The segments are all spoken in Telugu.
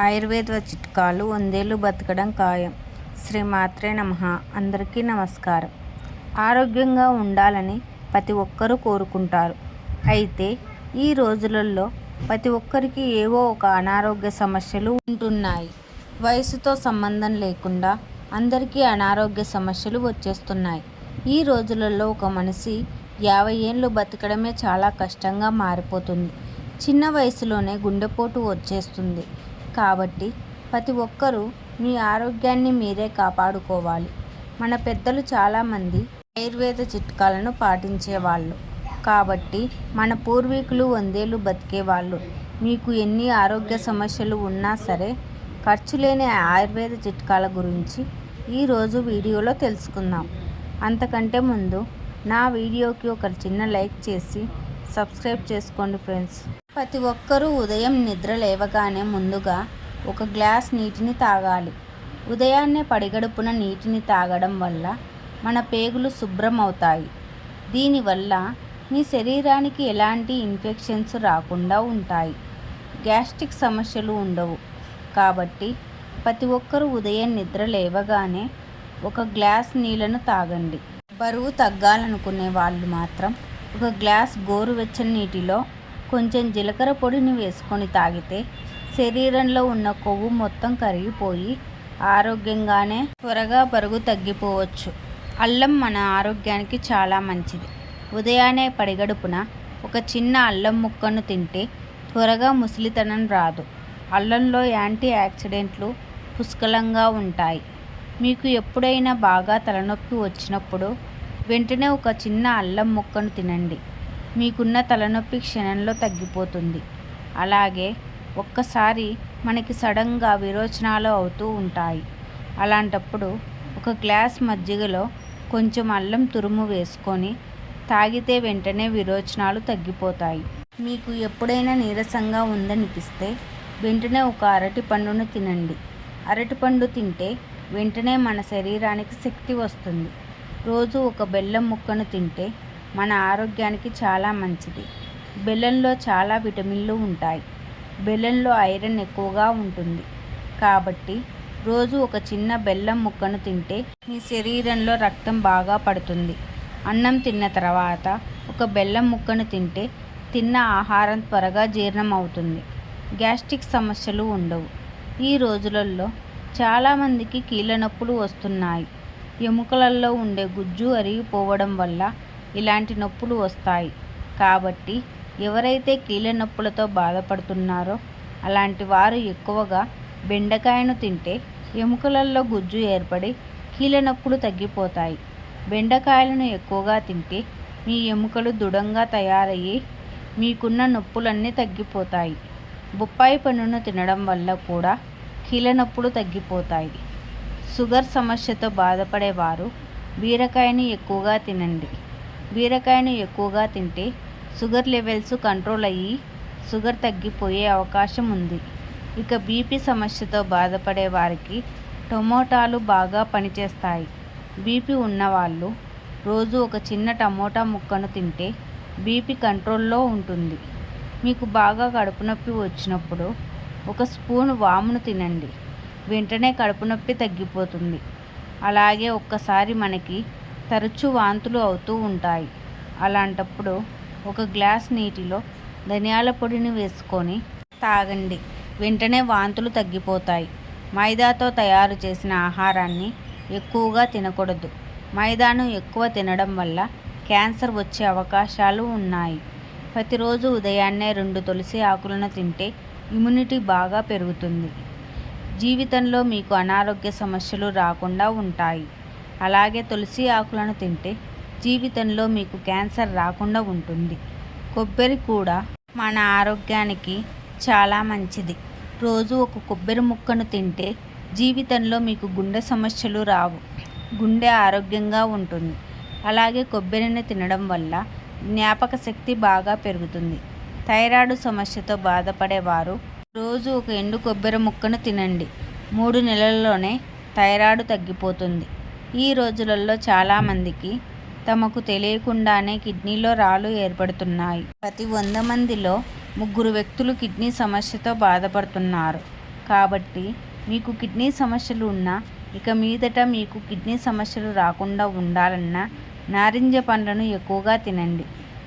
ఆయుర్వేద చిట్కాలు వందేళ్ళు బతకడం ఖాయం. శ్రీ మాత్రే నమ. అందరికీ నమస్కారం. ఆరోగ్యంగా ఉండాలని ప్రతి ఒక్కరూ కోరుకుంటారు. అయితే ఈ రోజులలో ప్రతి ఒక్కరికి ఏవో ఒక అనారోగ్య సమస్యలు ఉంటున్నాయి. వయసుతో సంబంధం లేకుండా అందరికీ అనారోగ్య సమస్యలు వచ్చేస్తున్నాయి. ఈ రోజులలో ఒక మనిషి యాభై ఏళ్ళు బతకడమే చాలా కష్టంగా మారిపోతుంది. చిన్న వయసులోనే గుండెపోటు వచ్చేస్తుంది. కాబట్టి ప్రతి ఒక్కరూ మీ ఆరోగ్యాన్ని మీరే కాపాడుకోవాలి. మన పెద్దలు చాలామంది ఆయుర్వేద చిట్కాలను పాటించేవాళ్ళు. కాబట్టి మన పూర్వీకులు వందేళ్ళు బతికేవాళ్ళు. మీకు ఎన్ని ఆరోగ్య సమస్యలు ఉన్నా సరే ఖర్చు లేని ఆయుర్వేద చిట్కాల గురించి ఈరోజు వీడియోలో తెలుసుకుందాం. అంతకంటే ముందు నా వీడియోకి ఒక చిన్న లైక్ చేసి సబ్స్క్రైబ్ చేసుకోండి ఫ్రెండ్స్. ప్రతి ఒక్కరూ ఉదయం నిద్ర లేవగానే ముందుగా ఒక గ్లాస్ నీటిని తాగాలి. ఉదయాన్నే పడిగడుపున నీటిని తాగడం వల్ల మన పేగులు శుభ్రం అవుతాయి దీనివల్ల మీ శరీరానికి ఎలాంటి ఇన్ఫెక్షన్స్ రాకుండా ఉంటాయి. గ్యాస్ట్రిక్ సమస్యలు ఉండవు. కాబట్టి ప్రతి ఒక్కరూ ఉదయం నిద్ర లేవగానే ఒక గ్లాస్ నీళ్ళను తాగండి. బరువు తగ్గాలనుకునే వాళ్ళు మాత్రం ఒక గ్లాస్ గోరువెచ్చని నీటిలో కొంచెం జీలకర్ర పొడిని వేసుకొని తాగితే శరీరంలో ఉన్న కొవ్వు మొత్తం కరిగిపోయి ఆరోగ్యంగానే త్వరగా బరువు తగ్గిపోవచ్చు. అల్లం మన ఆరోగ్యానికి చాలా మంచిది. ఉదయాన్నే పడిగడుపున ఒక చిన్న అల్లం ముక్కను తింటే త్వరగా ముసలితనం రాదు. అల్లంలో యాంటీ యాక్సిడెంట్లు పుష్కలంగా ఉంటాయి. మీకు ఎప్పుడైనా బాగా తలనొప్పి వచ్చినప్పుడు వెంటనే ఒక చిన్న అల్లం ముక్కను తినండి. మీకున్న తలనొప్పి క్షణంలో తగ్గిపోతుంది. అలాగే ఒక్కసారి మనకి సడన్గా విరోచనాలు అవుతూ ఉంటాయి. అలాంటప్పుడు ఒక గ్లాస్ మజ్జిగలో కొంచెం అల్లం తురుము వేసుకొని తాగితే వెంటనే విరోచనాలు తగ్గిపోతాయి. మీకు ఎప్పుడైనా నీరసంగా ఉందనిపిస్తే వెంటనే ఒక అరటి పండును తినండి. అరటిపండు తింటే వెంటనే మన శరీరానికి శక్తి వస్తుంది. రోజు ఒక బెల్లం ముక్కను తింటే మన ఆరోగ్యానికి చాలా మంచిది. బెల్లంలో చాలా విటమిన్లు ఉంటాయి. బెల్లంలో ఐరన్ ఎక్కువగా ఉంటుంది. కాబట్టి రోజు ఒక చిన్న బెల్లం ముక్కను తింటే మీ శరీరంలో రక్తం బాగా పడుతుంది. అన్నం తిన్న తర్వాత ఒక బెల్లం ముక్కను తింటే తిన్న ఆహారం త్వరగా జీర్ణం అవుతుంది. గ్యాస్ట్రిక్ సమస్యలు ఉండవు. ఈ రోజులలో చాలామందికి కీళ్ళ నొప్పులు వస్తున్నాయి. ఎముకలలో ఉండే గుజ్జు అరిగిపోవడం వల్ల ఇలాంటి నొప్పులు వస్తాయి. కాబట్టి ఎవరైతే కీళ్ళ నొప్పులతో బాధపడుతున్నారో అలాంటి వారు ఎక్కువగా బెండకాయను తింటే ఎముకలలో గుజ్జు ఏర్పడి కీళ్ళ నొప్పులు తగ్గిపోతాయి. బెండకాయలను ఎక్కువగా తింటే మీ ఎముకలు దృఢంగా తయారయ్యి మీకున్న నొప్పులన్నీ తగ్గిపోతాయి. బొప్పాయి పండును తినడం వల్ల కూడా కీళ్ళ నొప్పులు తగ్గిపోతాయి. షుగర్ సమస్యతో బాధపడేవారు. బీరకాయని ఎక్కువగా తినండి. బీరకాయను ఎక్కువగా తింటే షుగర్ లెవెల్స్ కంట్రోల్ అయ్యి షుగర్ తగ్గిపోయే అవకాశం ఉంది. ఇక బీపీ సమస్యతో బాధపడే వారికి టమోటాలు బాగా పనిచేస్తాయి. బీపీ ఉన్నవాళ్ళు రోజు ఒక చిన్న టమోటా ముక్కను తింటే బీపీ కంట్రోల్లో ఉంటుంది. మీకు బాగా కడుపు నొప్పి వచ్చినప్పుడు ఒక స్పూన్ వామును తినండి. వెంటనే కడుపు నొప్పి తగ్గిపోతుంది. అలాగే ఒక్కసారి మనకి తరచూ వాంతులు అవుతూ ఉంటాయి. అలాంటప్పుడు ఒక గ్లాస్ నీటిలో ధనియాల పొడిని వేసుకొని తాగండి. వెంటనే వాంతులు తగ్గిపోతాయి. మైదాతో తయారు చేసిన ఆహారాన్ని ఎక్కువగా తినకూడదు. మైదాను ఎక్కువ తినడం వల్ల క్యాన్సర్ వచ్చే అవకాశాలు ఉన్నాయి. ప్రతిరోజు ఉదయాన్నే రెండు తులసి ఆకులను తింటే ఇమ్యూనిటీ బాగా పెరుగుతుంది. జీవితంలో మీకు అనారోగ్య సమస్యలు రాకుండా ఉంటాయి. అలాగే తులసి ఆకులను తింటే జీవితంలో మీకు క్యాన్సర్ రాకుండా ఉంటుంది. కొబ్బరి కూడా మన ఆరోగ్యానికి చాలా మంచిది. రోజు ఒక కొబ్బరి ముక్కను తింటే జీవితంలో మీకు గుండె సమస్యలు రావు. గుండె ఆరోగ్యంగా ఉంటుంది. అలాగే కొబ్బరిని తినడం వల్ల జ్ఞాపక శక్తి బాగా పెరుగుతుంది. థైరాయిడ్ సమస్యతో బాధపడేవారు రోజు ఒక ఎండు కొబ్బరి ముక్కను తినండి. మూడు నెలల్లోనే థైరాయిడ్ తగ్గిపోతుంది. ఈ రోజులలో చాలామందికి తమకు తెలియకుండానే కిడ్నీలో రాళ్ళు ఏర్పడుతున్నాయి. ప్రతి వంద మందిలో ముగ్గురు వ్యక్తులు కిడ్నీ సమస్యతో బాధపడుతున్నారు. కాబట్టి మీకు కిడ్నీ సమస్యలు ఉన్నా ఇక మీదట మీకు కిడ్నీ సమస్యలు రాకుండా ఉండాలన్నా నారింజ పండ్లను ఎక్కువగా తినండి.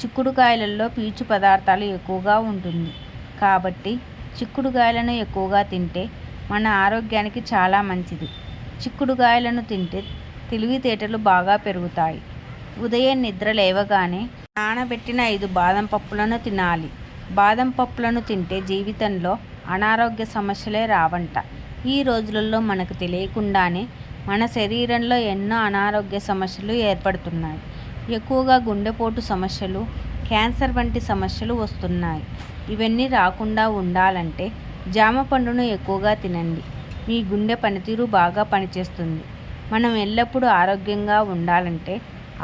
చిక్కుడుకాయలలో పీచు పదార్థాలు ఎక్కువగా ఉంటుంది. కాబట్టి చిక్కుడుకాయలను ఎక్కువగా తింటే మన ఆరోగ్యానికి చాలా మంచిది. చిక్కుడుకాయలను తింటే తెలివితేటలు బాగా పెరుగుతాయి. ఉదయం నిద్ర లేవగానే నానబెట్టిన ఐదు బాదం పప్పులను తినాలి. బాదం పప్పులను తింటే జీవితంలో అనారోగ్య సమస్యలే రావంట. ఈ రోజులలో మనకు తెలియకుండానే మన శరీరంలో ఎన్నో అనారోగ్య సమస్యలు ఏర్పడుతున్నాయి. ఎక్కువగా గుండెపోటు సమస్యలు క్యాన్సర్ వంటి సమస్యలు వస్తున్నాయి. ఇవన్నీ రాకుండా ఉండాలంటే జామ పండును ఎక్కువగా తినండి. మీ గుండె పనితీరు బాగా పనిచేస్తుంది. మనం ఎల్లప్పుడూ ఆరోగ్యంగా ఉండాలంటే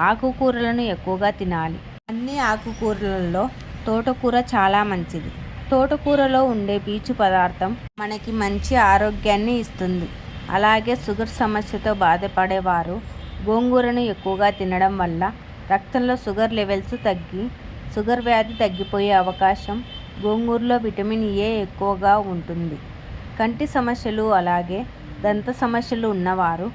ఆకుకూరలను ఎక్కువగా తినాలి. అన్ని ఆకుకూరలలో తోటకూర చాలా మంచిది. తోటకూరలో ఉండే పీచు పదార్థం మనకి మంచి ఆరోగ్యాన్ని ఇస్తుంది. అలాగే షుగర్ సమస్యతో బాధపడేవారు గోంగూరను ఎక్కువగా తినడం వల్ల రక్తంలో షుగర్ లెవెల్స్ తగ్గి షుగర్ వ్యాధి తగ్గిపోయే అవకాశం గోంగూరలో విటమిన్ ఏ ఎక్కువగా ఉంటుంది. కంటి సమస్యలు అలాగే దంత సమస్యలు ఉన్నవారు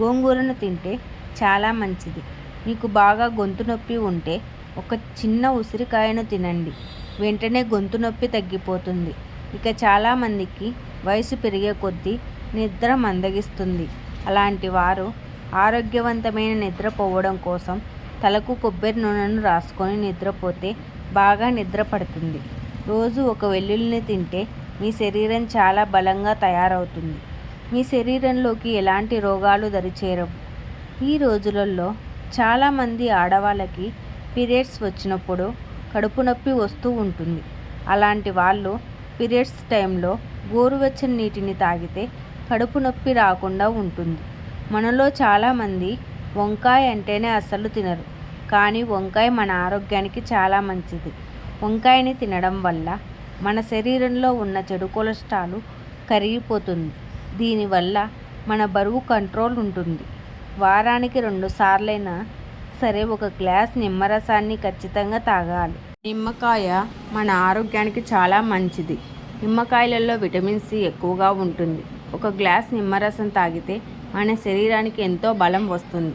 గోంగూరను తింటే చాలా మంచిది. మీకు బాగా గొంతు నొప్పి ఉంటే ఒక చిన్న ఉసిరికాయను తినండి. వెంటనే గొంతు నొప్పి తగ్గిపోతుంది. ఇక చాలామందికి వయసు పెరిగే కొద్దీ నిద్ర మందగిస్తుంది. అలాంటి వారు ఆరోగ్యవంతమైన నిద్ర పోవడం కోసం తలకు కొబ్బరి నూనెను రాసుకొని నిద్రపోతే బాగా నిద్ర పడుతుంది. రోజు ఒక వెల్లుల్లిని తింటే మీ శరీరం చాలా బలంగా తయారవుతుంది. మీ శరీరంలోకి ఎలాంటి రోగాలు దరిచేరవు. ఈ రోజులలో చాలామంది ఆడవాళ్ళకి పీరియడ్స్ వచ్చినప్పుడు కడుపు నొప్పి వస్తూ ఉంటుంది. అలాంటి వాళ్ళు పీరియడ్స్ టైంలో గోరువెచ్చని నీటిని తాగితే కడుపు నొప్పి రాకుండా ఉంటుంది. మనలో చాలామంది వంకాయ అంటేనే అస్సలు తినరు. కానీ వంకాయ మన ఆరోగ్యానికి చాలా మంచిది. వంకాయని తినడం వల్ల మన శరీరంలో ఉన్న చెడు కొలెస్ట్రాల్ కరిగిపోతుంది. దీనివల్ల మన బరువు కంట్రోల్ ఉంటుంది. వారానికి రెండు సార్లైనా సరే ఒక గ్లాస్ నిమ్మరసాన్ని ఖచ్చితంగా తాగాలి. నిమ్మకాయ మన ఆరోగ్యానికి చాలా మంచిది. నిమ్మకాయలలో విటమిన్ సి ఎక్కువగా ఉంటుంది. ఒక గ్లాస్ నిమ్మరసం తాగితే మన శరీరానికి ఎంతో బలం వస్తుంది.